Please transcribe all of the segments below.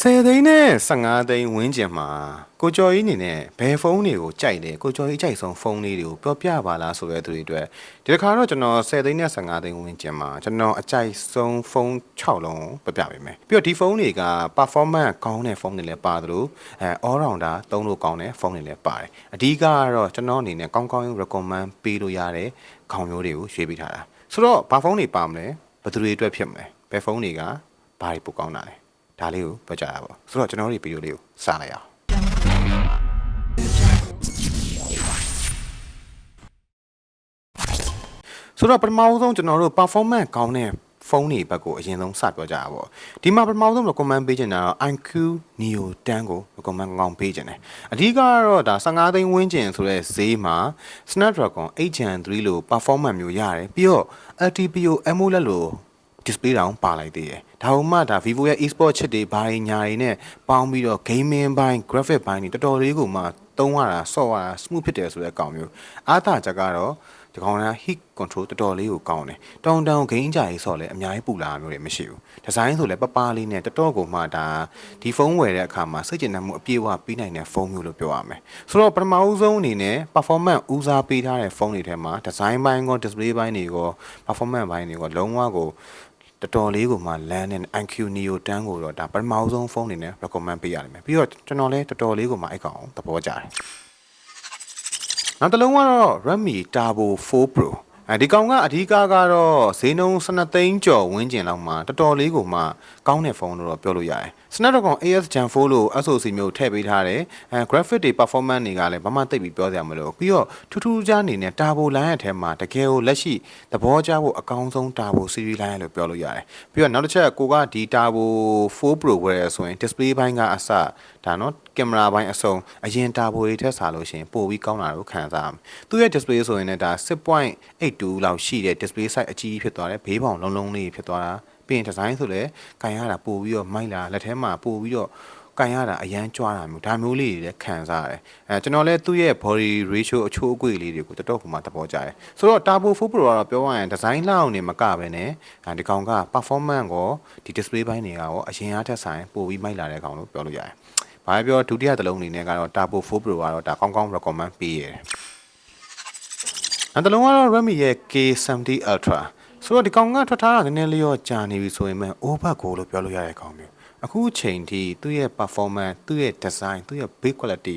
10သိန်းနဲ့15သိန်းဝန်းကျင်မှာကိုကျော်ကြီးအနေနဲ့ဘယ်ဖုန်းတွေကိုကြိုက်တယ်ကိုကျော်ကြီးကြိုက်ဆုံးဖုန်းလေးတွေကိုပြောပြပါလားဆိုတဲ့သူတွေအတွက်ဒီတစ်ခါတော့ကျွန်တော်10သိန်းနဲ့15သိန်းဝန်းကျင်မှာကျွန်တော်အကြိုက်ဆုံးဖုန်း6လုံးကိုပြပြပေးမယ်ပြီးတော့ဒီဖုန်းတွေက performance ကောင်းတဲ့ဖုန်းတွေလည်းပါတယ်လို့အဲ all rounder သုံးလို့ကောင်းတဲ့ဖုန်းတွေလည်းပါတယ်အဓိကကတော့ကျွန်တော်အနေနဲ့ကောင်းကောင်း recommend ပေးလို့ရတဲ့ခေါင်းမျိုးတွေကိုရွေးပေးထားတာဆိုတော့ဘာဖုန်းတွေပါမလဲဘယ်သူတွေအတွက်ဖြစ်မလဲဘယ်ဖုန်းတွေကဘာတွေပိုကောင်းတာလဲ ဒါလေးကိုပြောကြတာပေါ့ဆိုတော့ကျွန်တော်တို့ဒီဗီဒီယိုလေးကိုစလိုက်အောင်ဆိုတော့ပထမဆုံးကျွန်တော်တို့ performance ကောင်းတဲ့ဖုန်းတွေဘက်ကိုအရင်ဆုံးစပြောကြတာပေါ့ဒီမှာပထမဆုံး recommend ပေးချင်တာတော့ IQ Neo 10ကို recommend ကောင်းပေးချင်တယ်အဓိကကတော့ဒါ15သိန်းဝန်းကျင်ဆိုတဲ့ဈေးမှာ Snapdragon 8 Gen 3လို့ performance မျိုးရတယ်ပြီးတော့ LTPO AMOLED လို့ display တောင်ပါလိုက်သေးတယ်။ဒါမှမှဒါ Vivo ရဲ့ e-sport ချစ်တွေဘာတွေညာတွေနဲ့ပေါင်းပြီးတော့ gaming ဘိုင်း graphic ဘိုင်းတွေတော်တော်လေးကိုမှသုံးရတာဆော့ရတာ smooth ဖြစ်တယ်ဆိုတဲ့အကောင်မျိုး။အားသာချက်ကတော့ဒီကောင်က heat control တော်တော်လေးကိုကောင်းတယ်။တောင်တောင်ဂိမ်းကြရေးဆော့လဲအများကြီးပူလာမျိုးတွေမရှိဘူး။ဒီဇိုင်းဆိုလဲပပလေးနဲ့တော်တော်ကိုမှဒါဒီဖုန်းဝယ်တဲ့အခါမှာစိတ်ကျဉ်နှံမှုအပြည့်အဝပြီးနိုင်တဲ့ဖုန်းမျိုးလို့ပြောရမယ်။ဆိုတော့ပထမဦးဆုံးအနေနဲ့ performance ဦးစားပေးထားတဲ့ဖုန်းတွေထဲမှာဒီဇိုင်းဘိုင်းကော display ဘိုင်းတွေကော performance ဘိုင်းတွေကောလုံးဝကို တော်တော်လေးကိုမှလမ်းနဲ့ IQ Neo 10ကိုတော့ဒါပထမဆုံးဖုန်းအနေနဲ့ recommend ပေးရတယ်မယ်ပြီးတော့ကျွန်တော်လည်းတော်တော်လေးကိုမှအဲ့ကောင်သဘောကျတယ်နောက်တစ်လုံးကတော့ Redmi Turbo 4 Pro အဲဒီကောင်ကအဓိကကတော့ဈေးနှုန်း12သိန်းကျော်ဝန်းကျင်လောက်မှာတော်တော်လေးကိုမှကောင်းတဲ့ဖုန်းလို့တော့ပြောလို့ရတယ် Snapdragon AS Gen 4လို့ SoC မျိုးထည့်ပေးထားတယ်အဲ graphic တွေ performance တွေကလည်းဘာမှသိပ်ပြီးပြောစရာမလိုပြီးတော့ထူးထူးခြားအနေနဲ့ Turbo line ရဲ့အထဲမှာတကယ်ကိုလက်ရှိသဘောကျဖို့အကောင်းဆုံး Turbo series line လို့ပြောလို့ရတယ်ပြီးတော့နောက်တစ်ချက်ကိုကဒီ Turbo 4 Pro ဝယ်ရဆိုရင် display ဘိုင်းကအစဒါနော်ကင်မရာဘိုင်းအစုံအရင် Turbo တွေထက်စားလို့ရှိရင်ပိုပြီးကောင်းတာကိုခံစားရမယ်သူ့ရဲ့ display ဆိုရင်လည်းဒါ6.82လောက်ရှိတဲ့ display size အကြီးဖြစ်သွားတယ်ဘေးပေါင်လုံးလုံးလေးဖြစ်သွားတာပြီးရင်ဒီဇိုင်းဆိုလည်းကန်ရတာပို့ပြီးတော့မိုက်လာလက်ထဲမှာပို့ပြီးတော့ကန်ရတာအရန်ကြွားတာမျိုးဒါမျိုးလေးတွေလည်းခံစားရတယ်အဲကျွန်တော်လည်းသူ့ရဲ့ body ratio အချိုးအကွေ့လေးတွေကိုတော်တော်ကိုမှသဘောကျတယ်ဆိုတော့ Turbo 4 Pro ကတော့ပြောရရင်ဒီဇိုင်းလောက်နေမကပဲねဒီကောင်က performance ကိုဒီ display ဘိုင်းတွေကရောအရင်အားထက်ဆိုင်ပို့ပြီးမိုက်လာတဲ့ကောင်လို့ပြောလို့ရတယ်ဘာပဲပြောဒုတိယတစ်လုံးအနေနဲ့ကတော့ Turbo 4 Pro ကတော့ဒါကောင်းကောင်း recommend ပေးရတယ် နောက်တစ်လုံးကတော့ Redmi ရဲ့ K70 Ultra ဆိုတော့ဒီကောင်ကထွက်ထားတာနည်းနည်းလေးရောကြာနေပြီဆိုရင်မှ over go လို့ပြောလို့ရတဲ့ကောင်မျိုးအခုချိန်ထိသူ့ရဲ့ performance သူ့ရဲ့ design သူ့ရဲ့ build quality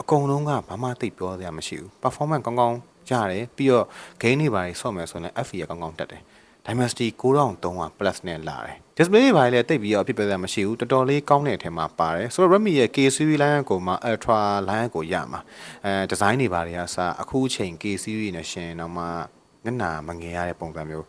အကုန်လုံးကဘာမှသိပ်ပြောစရာမရှိဘူး performance ကောင်းကောင်းရတယ်ပြီးတော့ gain တွေပါတွေဆော့မယ်ဆိုရင် FE ကကောင်းကောင်းတက်တယ် Dynasty 9300 plus နဲ့လာတယ် display တွေပါလည်းတိတ်ပြီးတော့အဖြစ်ပြစရာမရှိဘူးတော်တော်လေးကောင်းတဲ့အထက်မှာပါတယ်ဆိုတော့ Redmi ရဲ့ K series line ကိုမှ Ultra line ကိုရမှာအဲ design တွေပါတွေကစအခုချိန် K series နဲ့ရှင်တော့မှ မျက်နှာမငယ်ရတဲ့ပုံစံမျိုး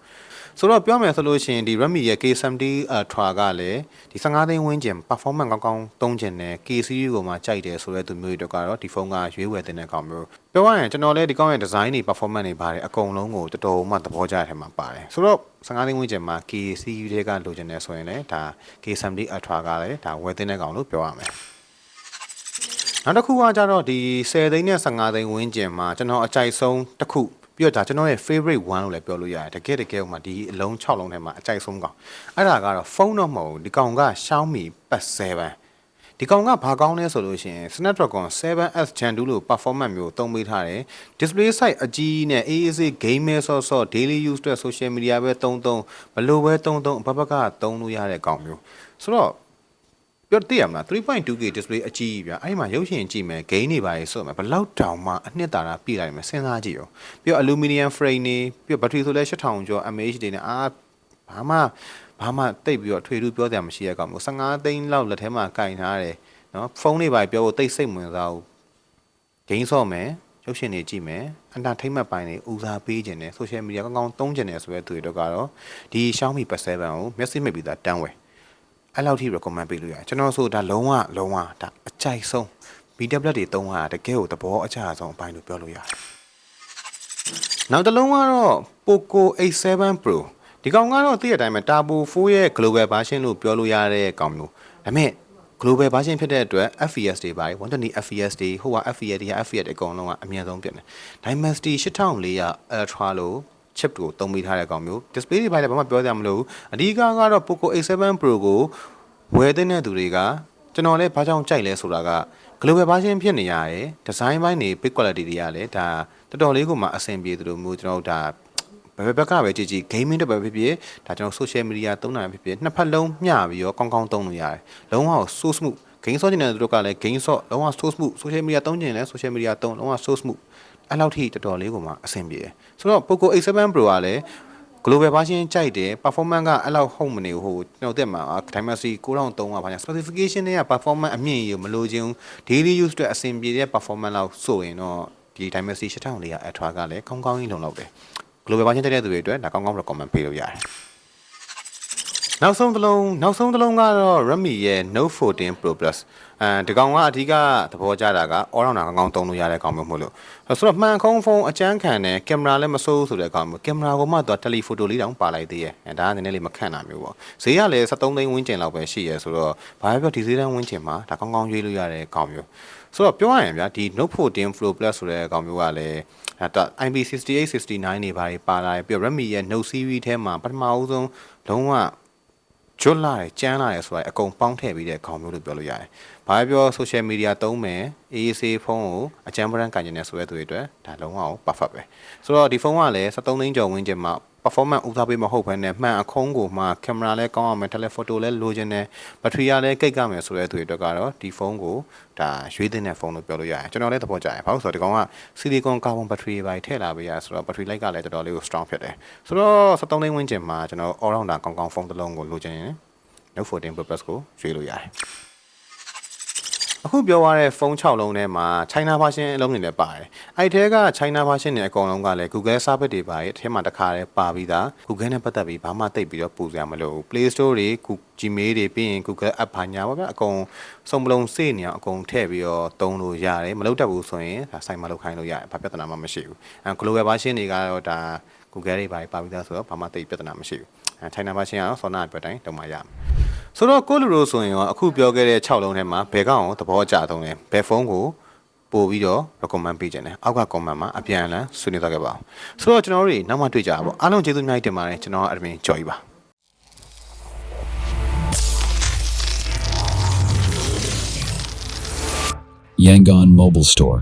ဆိုတော့ပြောမယ်ဆိုလို့ရှိရင်ဒီ Redmi ရဲ့ K70 Ultra ကလည်းဒီ15သိန်းဝန်းကျင် performance ကောင်းကောင်းသုံးကျင်တယ် K series ကိုမှကြိုက်တယ်ဆိုတဲ့သူမျိုးတွေကတော့ဒီဖုန်းကရွေးဝယ်တဲ့ကောင်မျိုးပြောရရင်ကျွန်တော်လည်းဒီကောင်ရဲ့ design တွေ performance တွေပါတယ်အကုန်လုံးကိုတော်တော်မှသဘောကျတဲ့ထဲမှာပါတယ်ဆိုတော့15သိန်းဝန်းကျင်မှာ K series တွေကလိုချင်တယ်ဆိုရင်လည်းဒါ K70 Ultra ကလည်းဒါဝယ်တဲ့ကောင်လို့ပြောရမယ်နောက်တစ်ခုကကြတော့ဒီ10သိန်းနဲ့15သိန်းဝန်းကျင်မှာကျွန်တော်အကြိုက်ဆုံးတစ်ခု ပြီးတော့ဒါကျွန်တော်ရဲ့ favorite one လို့လည်းပြောလို့ရတယ်တကယ်တကယ်ဥမာဒီအလုံး6လုံးထဲမှာအကြိုက်ဆုံးကောင်အဲ့ဒါကတော့ဖုန်းတော့မဟုတ်ဘူးဒီကောင်က Xiaomi Pad 7ဒီကောင်ကဘာကောင်းလဲဆိုလို့ရှိရင် Snapdragon 7S Gen 2လို့ performance မျိုးသုံးပေးထားတယ် display size အကြီးနဲ့ AAC gamer ဆော့ဆော့ daily use အတွက် social media ပဲသုံးသုံးဘလို့ပဲသုံးသုံးအဘဘကသုံးလို့ရတဲ့ကောင်မျိုးဆိုတော့ ပြောသိရမလား 3.2K display အကြီးကြီးဗျအဲ့ဒီမှာရုပ်ရှင်ကြည့်မယ် gain တွေပါရေးဆိုမယ်ဘလောက်တောင်မှအနှစ်သာရပြည့်လိုက်မယ်စဉ်းစားကြည့်ရောပြီးတော့ aluminum frame နေပြီးတော့ battery ဆိုလဲ8000ကျော် mAh တွေနဲ့အာဘာမှဘာမှတိတ်ပြီးတော့ထွေထူးပြောစရာမရှိရကောင်မျိုး15သိန်းလောက်လက်ထဲမှာကင်ထားတယ်နော်ဖုန်းတွေပါပြောဖို့တိတ်စိတ်ဝင်စားဘူး gain ဆော့မယ်ရုပ်ရှင်တွေကြည့်မယ်အန်တာထိမ့်မှတ်ပိုင်းတွေဦးစားပေးခြင်းနဲ့ social media ကောင်းကောင်းသုံးခြင်းနဲ့ဆိုတဲ့သူတွေတော့ကတော့ဒီ Xiaomi Pad 7ကိုမျက်စိမိတ်ပြီးသားတန်းဝယ် အဲ့လောက်ထိ recommend ပေးလို့ရတယ်ကျွန်တော်ဆိုဒါလုံးဝလုံးဝဒါအကြိုက်ဆုံး B tablet တွေသုံးရတာတကယ်ကိုသဘောအကျဆုံးအပိုင်းလို့ပြောလို့ရတယ်နောက်တစ်လုံးကတော့ Poco A7 Pro ဒီကောင်ကတော့သိရတဲ့အတိုင်းပဲ Turbo 4ရဲ့ global version လို့ပြောလို့ရတဲ့ကောင်မျိုးဒါပေမဲ့ global version ဖြစ်တဲ့အတွက် FPS တွေပါတယ်120 FPS တွေဟိုက FPS တွေ FPS တွေအကုန်လုံးကအမြင့်ဆုံးဖြစ်နေ Dimensity 8400 Ultra လို့ chip ကိုတုံးပေးထားတဲ့ကောင်မျိုး display တွေပိုင်းလည်းဘာမှပြောစရာမလိုဘူးအဓိကကတော့ Poco A7 Pro ကိုဝယ်တဲ့သူတွေကကျွန်တော်လည်းဘာကြောင့်ကြိုက်လဲဆိုတာက global version ဖြစ်နေရတယ် design ဘိုင်းတွေ big quality တွေကလည်းဒါတော်တော်လေးကိုမှအဆင်ပြေသလိုမျိုးကျွန်တော်တို့ဒါဘယ်ဘက်ကပဲကြည့်ကြည့် gaming တစ်ပဲဖြစ်ဖြစ်ဒါကျွန်တော် social media သုံးတာပဲဖြစ်ဖြစ်နှစ်ဖက်လုံးမျှပြီးတော့ကောင်းကောင်းသုံးလို့ရတယ်လုံးဝ source မှု game ဆော့နေတဲ့သူတို့ကလည်း game ဆော့လုံးဝ source မှု social media သုံးကျင်လဲ social media သုံးလုံးဝ source မှု အဲ့လောက်ထိတော်တော်လေးကိုမှအဆင်ပြေတယ်ဆိုတော့ Poco X7 Pro ကလည်း global version ကြိုက်တယ် performance ကအဲ့လောက်ဟုတ်မနေဘူးဟိုကျွန်တော်တက်မှာ Dimensity 9300ဘာညာ specification တွေက performance အမြင့်ကြီးမလို့ချင်း daily use အတွက်အဆင်ပြေတဲ့ performance လောက်ဆိုရင်တော့ဒီ Dimensity 6000လေးက Ultra ကလည်းကောင်းကောင်းကြီးလုံလောက်တယ် global version တက်တဲ့သူတွေအတွက်ဒါကောင်းကောင်း recommend ပေးလို့ရတယ် နောက်ဆုံးတစ်လုံးနောက်ဆုံးတစ်လုံးကတော့ Redmi ရဲ့ Note 14 Pro Plus အဲဒီကောင်ကအဓိကသဘောကျတာက all round ကောင်းကောင်းသုံးလို့ရတဲ့ကောင်မျိုးမဟုတ်လို့ဆိုတော့မှန်ခုံးဖုန်းအကျန်းခံတယ်ကင်မရာလည်းမစိုးဆိုတဲ့ကောင်မျိုးကင်မရာကိုမှသူက telephoto လေးတောင်ပါလိုက်သေးရဲ့အဲဒါကနည်းနည်းလေးမခန့်တာမျိုးပေါ့ဈေးကလည်း73သိန်းဝန်းကျင်လောက်ပဲရှိရဲဆိုတော့ဘာပဲပြောဒီဈေးတန်းဝန်းကျင်မှာဒါကောင်းကောင်းရွေးလို့ရတဲ့ကောင်မျိုးဆိုတော့ပြောရရင်ဗျာဒီ Note 14 Pro Plus ဆိုတဲ့ကောင်မျိုးကလည်းအဲတော့ IP68 69နေပါပါလာတယ်ပြီးတော့ Redmi ရဲ့ Note series ထဲမှာပထမအဦးဆုံးလုံးဝ ကျွတ်လာတယ်ကျန်းလာတယ်ဆိုတာအကုန်ပေါင်းထည့်ပြီးတဲ့ခေါင်းမျိုးလို့ပြောလို့ရတယ်။ ဘာပဲပြော social media သုံးမယ် AAC ဖုန်းကိုအကျန်းပရန်ကန်ကျင်နေဆိုတဲ့သူတွေအတွက်ဒါလုံးဝ perfect ပဲ။ဆိုတော့ဒီဖုန်းကလည်း73သိန်းကျော်ဝန်းကျင်မှာ performance ဦးစားပေးမဟုတ်ဘဲနဲ့မှန်အခုံးကိုမှကင်မရာလည်းကောင်းအောင်မယ် telephoto လည်းလိုချင်တယ်ဘက်ထရီကလည်းကိတ်ကမယ်ဆိုတဲ့သူတွေအတွက်ကတော့ဒီဖုန်းကိုဒါရွေးသင့်တဲ့ဖုန်းလို့ပြောလို့ရတယ်ကျွန်တော်လည်းသဘောကျတယ်ဘာလို့ဆိုတော့ဒီကောင်က silicon carbon battery ပဲထည့်လာပေးရဆိုတော့ battery life ကလည်းတော်တော်လေးကို strong ဖြစ်တယ်ဆိုတော့73သိန်းဝန်းကျင်မှာကျွန်တော် all rounder ကောင်းကောင်းဖုန်းတစ်လုံးကိုလိုချင်ရင် Note 14 Pro Plus ကိုရွေးလို့ရတယ် အခုပြောရတဲ့ဖုန်း6လုံးထဲမှာ China version အလုံးတွေလည်းပါတယ်။အဲ့ထဲက China version တွေအကုန်လုံးကလည်း Google service တွေပါတယ်အထဲမှာတစ်ခါတည်းပါပြီးသား Google နဲ့ပတ်သက်ပြီးဘာမှသိပ်ပြီးတော့ပူစရာမလိုဘူး Play Store တွေ Gmail တွေပြီးရင် Google App ဘာညာပါဗျအကုန်စုံပလုံးစေ့နေအောင်အကုန်ထည့်ပြီးတော့သုံးလို့ရတယ်မလုပ်တတ်ဘူးဆိုရင်ဒါဆိုင်မလုပ်ခိုင်းလို့ရတယ်ဘာပြဿနာမှမရှိဘူးအဲ Global version တွေကတော့ဒါ Google တွေပါပါပြီးသားဆိုတော့ဘာမှသိပ်ပြဿနာမရှိဘူးအဲ China version ကတော့ဆောနာပြတိုင်းတုံးမှရမယ် ဆိုတော့ကိုလူရိုဆိုရင်ရောအခုပြောခဲ့တဲ့6လုံးထဲမှာဘယ်ကောင်ကိုသဘောအကျသုံးလဲဘယ်ဖုန်းကိုပို့ပြီးတော့ recommend ပေးခြင်းတယ်အောက်က comment မှာအပြန်အလှန်ဆွေးနွေးသွားခဲ့ပါအောင်ဆိုတော့ကျွန်တော်တို့တွေနောက်မှတွေ့ကြပါပေါ့အားလုံးကျေးဇူးအများကြီးတင်ပါတယ်ကျွန်တော်အဒမင်ကြော်ကြီးပါ Yangon Mobile Store.